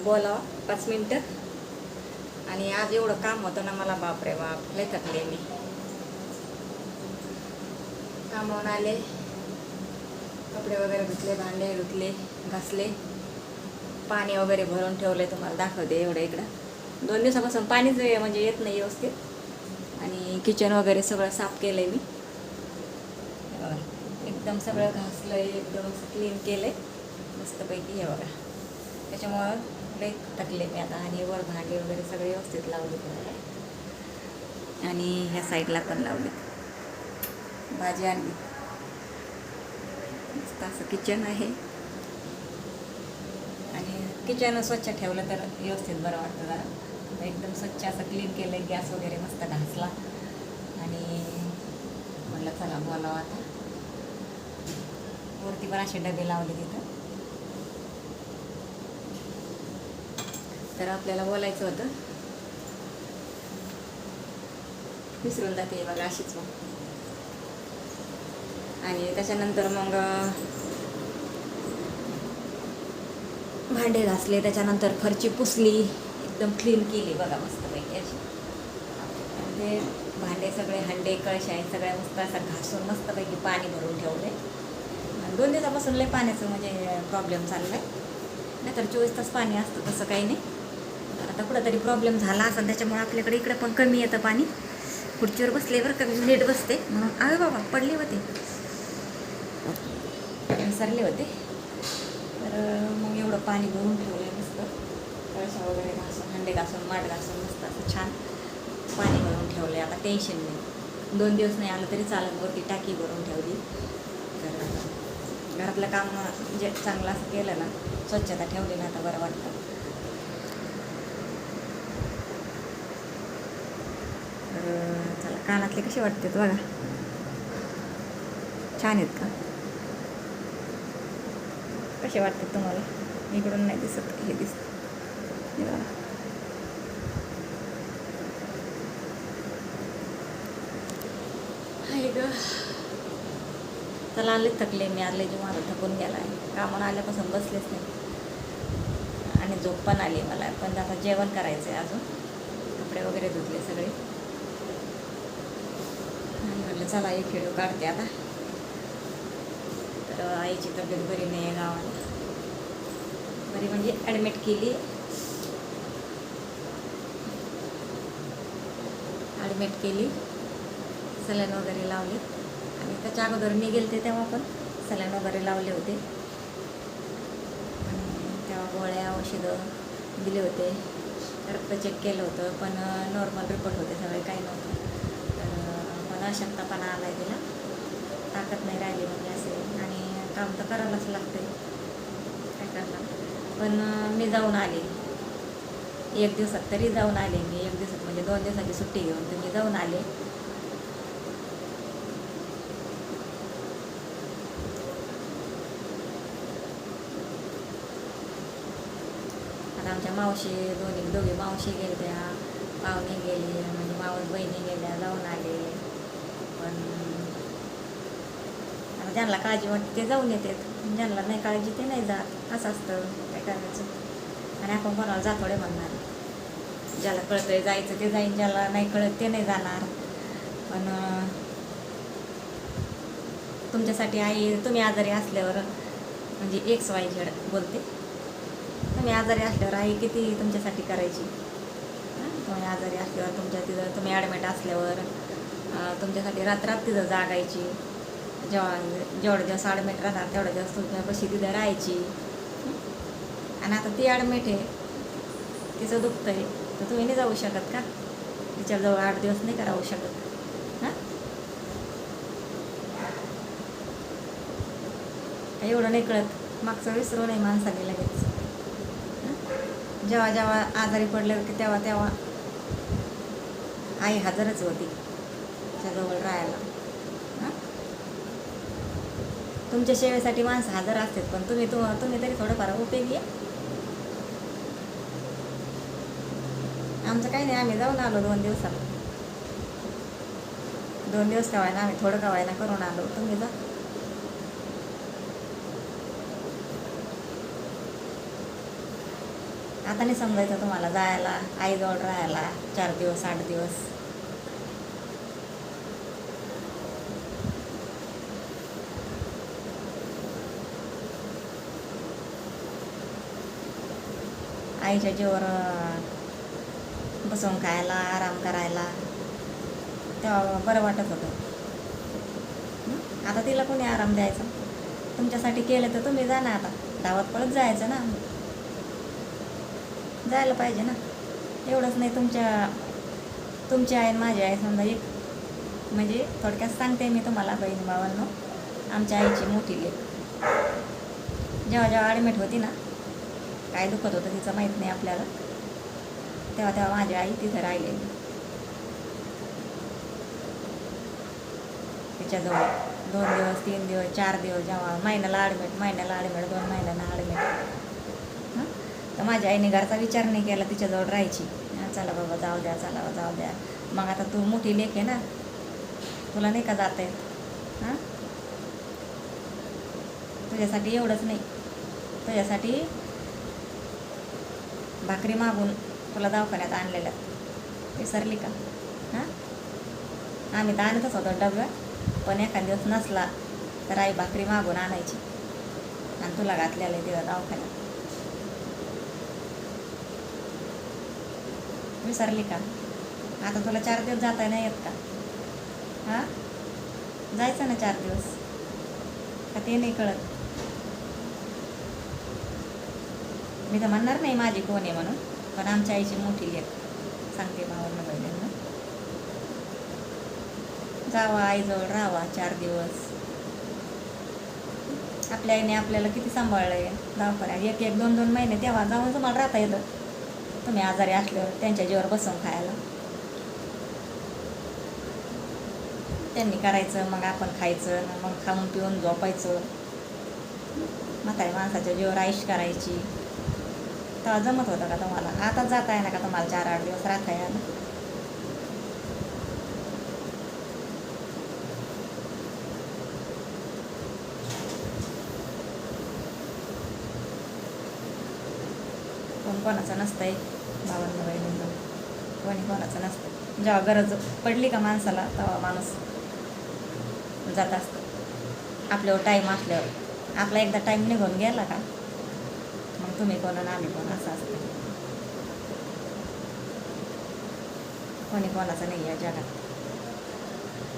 म्हटलं बोलावं. पाच मिनटं. आणि आज एवढं काम होतं ना मला बापरे बाप लय थकले मी कामावून आले. कपडे वगैरे धुतले भांडे धुतले घासले. पाणी वगैरे भरून ठेवले तुम्हाला दाखवते एवढं इकडं. दोन दिवसापासून पाणीच म्हणजे येत नाही व्यवस्थित. आणि किचन वगैरे सगळं साफ केलंय मी. एकदम सगळं घासलंय एकदम क्लीन केलंय. मस्तपैकी हे बघा. त्याच्यामुळं कपडे टाकले मी आता आणि वर भांडे वगैरे सगळे व्यवस्थित लावले आणि ह्या साईडला पण लावले भाजी आणली. मस्त असं किचन आहे. आणि किचन स्वच्छ ठेवलं तर व्यवस्थित बरं वाटतं जरा. एकदम स्वच्छ असं क्लीन केलं गॅस वगैरे मस्त घासला. आणि म्हटलं चला बोलावं आता. वरती पण असे डबे लावले तिथं. तर आपल्याला बोलायचं होतं. विसरून जाते बघा अशीच मग. आणि त्याच्यानंतर मग भांडे घासले त्याच्यानंतर फरची पुसली एकदम क्लीन केली बघा मस्तपैकी अशी. आणि ते भांडे सगळे हंडे कळशाय सगळ्या मस्त असं घासून मस्तपैकी पाणी भरून ठेवले. आणि दोन दिवसापासून लय पाण्याचं म्हणजे प्रॉब्लेम चालला आहे. नाहीतर चोवीस तास पाणी असतं तसं काही नाही. आता कुठंतरी प्रॉब्लेम झाला असेल त्याच्यामुळे आपल्याकडे इकडं पण कमी येतं पाणी. खुर्चीवर बसले बरं का मी नीट बसते. म्हणून आवे बाबा पडले होते. विसरले होते. तर मग एवढं पाणी भरून ठेवलं मस्त. कळसा वगैरे घासून हंडे घासून माठ घासून मस्त असं छान पाणी भरून ठेवलं आहे आता टेन्शन नाही. दोन दिवस नाही आलं तरी चालत वरती टाकी भरून ठेवली. तर घरातलं काम जे चांगलं असं केलं ना स्वच्छता ठेवली ना आता बरं वाटतं. तर चला कानातले कसे वाटतात बघा. छान आहेत का? कसे वाटतात तुम्हाला? इकडून नाही दिसत हे दिसत. हे बघा. हाय ग. चला आले थकले मी आले जे मला थकून गेला आहे कामाला आल्यापासून बसलेच नाही. आणि झोप पण आली मला पण आता जेवण करायचं आहे अजून. कपडे वगैरे धुतले सगळे. म्हटलं चला एक व्हिडिओ काढते आता. तर आईची तब्येत बरी नाही आहे गावाला. बरी म्हणजे ॲडमिट केली. ॲडमिट केली. सलाईन वगैरे लावले. आणि त्याच्या अगोदर मी गेलते तेव्हा पण सलाईन वगैरे लावले होते. आणि तेव्हा गोळ्या औषधं दिले होते. रक्त चेक केलं होतं पण नॉर्मल रिपोर्ट होते सगळे काही नव्हतं. अशक्तपणा आला आहे तिला. ताकद नाही राहिली म्हणजे असे आणि काम तर करायलाच लागते काय करणार? पण मी जाऊन आले. एक दिवसात तरी जाऊन आले मी. एक दिवसात म्हणजे दोन दिवसाची सुट्टी घेऊन तर मी जाऊन आले. आता आमच्या मावशी दोन्ही दोघे मावशी गेल्या पाहुणे गेले म्हणजे मावस बहिणी गेल्या जाऊन आले पण आता ज्यांना काळजी वाटते ते जाऊन येतात. ज्यांना नाही काळजी ते नाही जात. असं असतं काय करायचं? आणि आपण कोणाला जातोडे म्हणणार? ज्याला कळतंय जायचं ते जाईन ज्याला नाही कळत ते नाही जाणार. पण तुमच्यासाठी आई तुम्ही आजारी असल्यावर म्हणजे एक्स वाय झेड बोलते. तुम्ही आजारी असल्यावर आई किती तुमच्यासाठी करायची? तुम्ही आजारी असल्यावर तुमच्या तिथं तुम्ही ॲडमिट असल्यावर तुमच्यासाठी रात्रात तिथं जागायची. जेव्हा जेवढं दिवस ॲडमिट राहतात तेवढं दिवस तुमच्यापाशी तिथं राहायची. आणि आता ती ॲडमिट आहे. तिचं दुखतं आहे तर तुम्ही नाही जाऊ शकत का? तिच्याजवळ आठ दिवस नाही करावू राहू शकत. हां? एवढं नाही कळत. मागचं विसरू नाही माणसाने लगेच. जेव्हा जेव्हा आजारी पडले होते तेव्हा तेव्हा आई हजरच होती. त्याजवळ राहायला. तुमच्या सेवेसाठी माणसं हजर असतात पण तुम्ही तु तुम्ही तरी थोडंफार उपयोगी आहे. आमचं काही नाही आम्ही जाऊन आलो दोन दिवसात. दोन दिवस कवायना आम्ही थोडं कवायना करून आलो. तुम्ही जा. आता नाही समजायचं तुम्हाला जायला आईजवळ राहायला चार दिवस आठ दिवस. आईच्या जीवर बसून खायला आराम करायला तेव्हा बरं वाटत होतं. आता तिला कोणी आराम द्यायचा? तुमच्यासाठी केलं तर तुम्ही जा ना आता. धावत पळत जायचं ना. जायला पाहिजे ना. एवढंच नाही तुमच्या तुमची आई आणि माझी आई समजा एक म्हणजे थोडक्यात सांगते मी तुम्हाला बहीण भावांनो. आमच्या आईची मोठी लेख जेव्हा जेव्हा ॲडमिट होती ना काय दुखत होतं तिचं माहीत नाही आपल्याला. तेव्हा तेव्हा माझी आई तिथं राहिलेली. तिच्याजवळ दोन दिवस तीन दिवस चार दिवस जेव्हा महिन्याला ॲडमिट महिन्याला ॲडमिट दोन महिन्याला ॲडमिट हां? तर माझ्या आईने घरचा विचार नाही केला तिच्याजवळ राहायची. हां चला बाबा जाऊ द्या चला बाबा जाऊ द्या. मग आता तू मोठी लेख आहे ना. तुला नाही का जात आहेत हां? तुझ्यासाठी एवढंच नाही. तुझ्यासाठी भाकरी मागून तुला दवाखान्यात आणलेल्या. विसरली का? हां? आम्ही तर आणतच होतो डब्यात पण एखाद दिवस नसला तर आई भाकरी मागून आणायची. आणि तुला घातलेलं आहे तिथं दवाखान्यात. विसरली का? आता तुला चार दिवस जाता नाही येत का? हां? जायचं ना चार दिवस? का ते नाही कळत? मी तर म्हणणार नाही माझी कोण आहे म्हणून पण आमच्या आईची मोठी लेख सांगते मावरनं बहिणींना. जावा आईजवळ राहावा चार दिवस. आपल्या आईने आपल्याला किती सांभाळलं आहे दवाखान्यात एक एक दोन दोन महिने तेव्हा जाऊन तुम्हाला राहता येतं. तुम्ही आजारी असल्यावर त्यांच्या जीवर बसून खायला. त्यांनी करायचं मग आपण खायचं मग खाऊन पिऊन झोपायचं. म्हातारी माणसाच्या जीवर आईश करायची. तेव्हा जमत होतं का तुम्हाला? आता जाता आहे ना का तुम्हाला चार आठ दिवस राहता यायला कोण कोणाचं नसतंय? भावांना बहिणींना कोणी कोणाचं नसतं जेव्हा गरज पडली का माणसाला तेव्हा माणूस जात असतो. आपल्यावर टाईम असल्यावर. आपला एकदा टाईम निघून गेला का? तुम्ही कोण आणि आम्ही कोण असं असतं. कोणी कोणाचं नाही या जगात.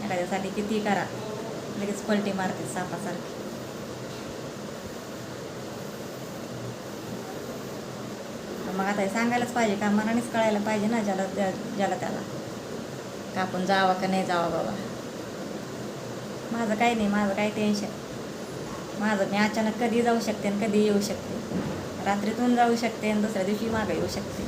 एखाद्यासाठी किती करा लगेच पलटी मारते सापासारखी. मग आता हे सांगायलाच पाहिजे का? मनानेच कळायला पाहिजे ना ज्याला ज्या- ज्याला त्याला. का आपण जावं का नाही जावा बाबा? माझं काही नाही माझं काही टेन्शन माझं मी अचानक कधी जाऊ शकते आणि कधी येऊ शकते? रात्रीतून जाऊ शकते आणि दुसऱ्या दिवशी मागं येऊ शकते.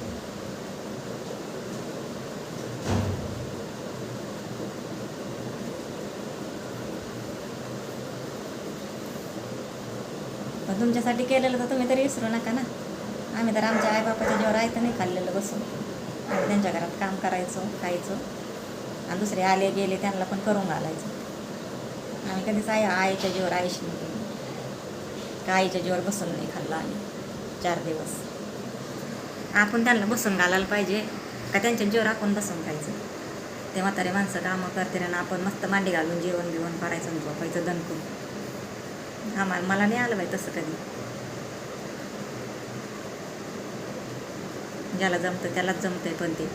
पण तुमच्यासाठी केलेलं तर तुम्ही तरी विसरू नका ना. आम्ही तर आमच्या आईबापाच्या जेव्हा राहायचं नाही खाल्लेलं बसून. आम्ही त्यांच्या घरात काम करायचो खायचो. आणि दुसरे आले गेले त्यांना पण करून घालायचं. आम्ही कधीच आई आईच्या जीवर आईशी नाही का आईच्या जीवर बसून नाही खाल्लं आम्ही? चार दिवस. आपण त्यांना बसून घालायला पाहिजे का त्यांच्या जीवर आपण बसून खायचं? ते म्हातारे माणसं कामं करते आणि आपण मस्त मांडी घालून जेवण बिवण करायचं झोपायचं दणकून. आम्हाला मला नाही आलं पाहिजे तसं कधी. ज्याला जमतं त्यालाच जमतंय पण ते.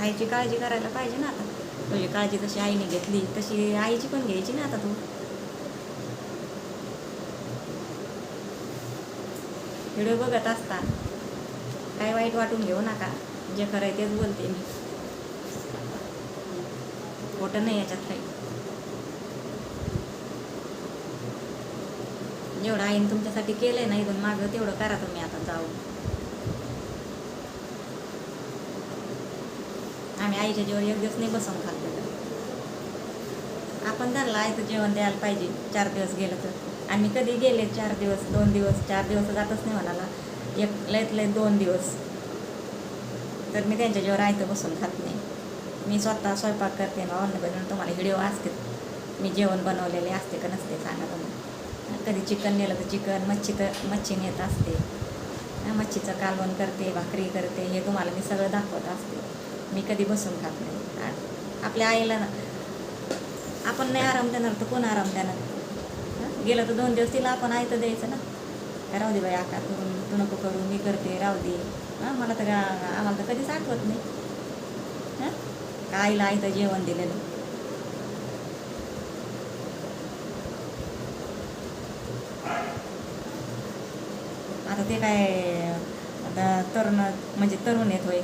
आईची काळजी करायला पाहिजे ना आता. तुझी काळजी जशी आईने घेतली तशी आईची पण घ्यायची ना आता तू. व्हिडिओ बघत असता काय वाईट वाटून घेऊ नका. जे खरं आहे तेच बोलते मी. खोटं नाही याच्यात काही. जेवढं आईन तुमच्यासाठी केलंय ना इथून मागं तेवढं करा तुम्ही आता जाऊ. आम्ही आईच्या जेवण एक दिवस नाही बसून खाल्लेलं. आपण त्यांना आईचं जेवण द्यायला पाहिजे चार दिवस गेलं तर. आणि कधी गेले चार दिवस दोन दिवस चार दिवस जातच नाही म्हणाला. एक लयत लय दोन दिवस. तर मी त्यांच्या जेव्हा आयतं बसून खात नाही. मी स्वतः स्वयंपाक करते भावांना बनवून तुम्हाला व्हिडिओ असते मी जेवण बनवलेले असते का नसते सांगा तुम्ही. कधी चिकन नेलं तर चिकन मच्छी तर मच्छी नेत असते. मच्छीचं कालवण करते भाकरी करते हे तुम्हाला मी सगळं दाखवत असते. मी कधी बसून खात नाही. आपल्या आईला ना आपण नाही आराम देणार तर कोण आराम देणार? गेलं तर दोन दिवस तिला आपण आयतं द्यायचं ना. काय राहू दे बाई आका करून तू नको करू मी करते राहू दे. हां मला तर आम्हाला तर कधीच आठवत नाही. हां? का आईला आयतं जेवण दिलेलं? आता ते काय आता तरुण म्हणजे तरुण येत होय.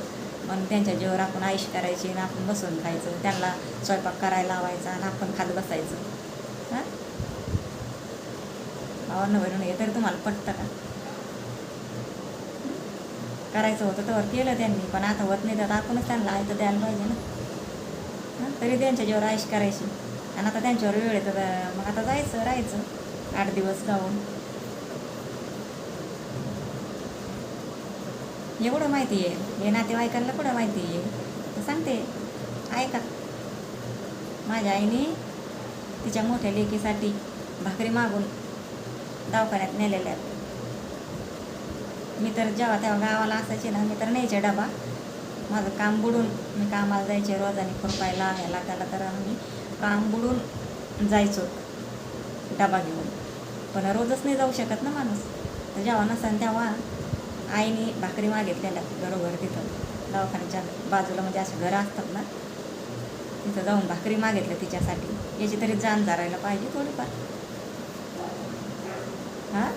मग त्यांच्या जीवावर आपण आईश करायची आणि आपण बसून खायचं. त्यांना स्वयंपाक करायला लावायचा आणि आपण खात बसायचं. भावानं भरून हे तरी तुम्हाला पटतं का? करायचं होतं तर केलं त्यांनी पण आता होत नाही तर आपणच त्यांना आहे द्यायला पाहिजे ना. तरी त्यांच्या जेव्हा राईश करायची. आणि आता त्यांच्यावर वेळ येतं तर मग आता जायचं राहायचं आठ दिवस जाऊन. एवढं माहिती आहे. हे नातेवाईकांना कुठं माहिती आहे? सांगते. ऐका. माझ्या आईने तिच्या मोठ्या लेकीसाठी भाकरी मागून दवाखान्यात नेलेल्या आहेत. मी तर जेव्हा तेव्हा गावाला असायचे ना मी तर न्यायचे डबा. माझं काम बुडून मी कामाला जायचे रोजाने खुरपायला आणायला त्याला तर मी काम बुडून जायचो डबा घेऊन. पण रोजच नाही जाऊ शकत ना माणूस. तर जेव्हा नसेल तेव्हा आईने भाकरी मागितलेल्या घरोघर तिथं दवाखान्याच्या बाजूला म्हणजे असे घरं असतात ना तिथं जाऊन भाकरी मागितलं तिच्यासाठी. याची तरी जाण धरायला पाहिजे थोडीफार. हां?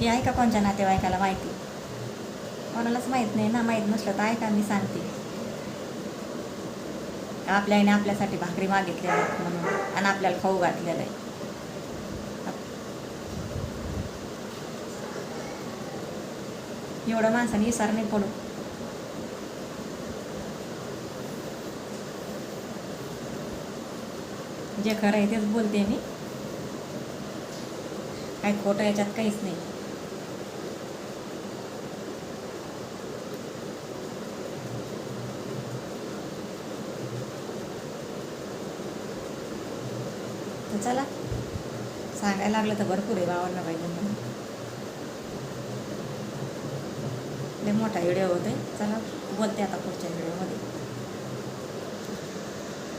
हे आहे का नातेवाईकाला माहिती? कोणालाच माहीत नाही ना माहीत नसलं तर ऐका मी सांगते. आपल्या आईने आपल्यासाठी भाकरी मागितली आहेत म्हणून आणि आपल्याला खाऊ घातलेलं आहे. एवढं माणसाने विसार नाही पडू. जे खरं आहे तेच बोलते मी. काय खोटं याच्यात काहीच नाही. तर चला सांगायला लागलं तर भरपूर आहे भावांना पाहिजे म्हणून. लय मोठा व्हिडिओ होते चला बोलते आता पुढच्या व्हिडिओमध्ये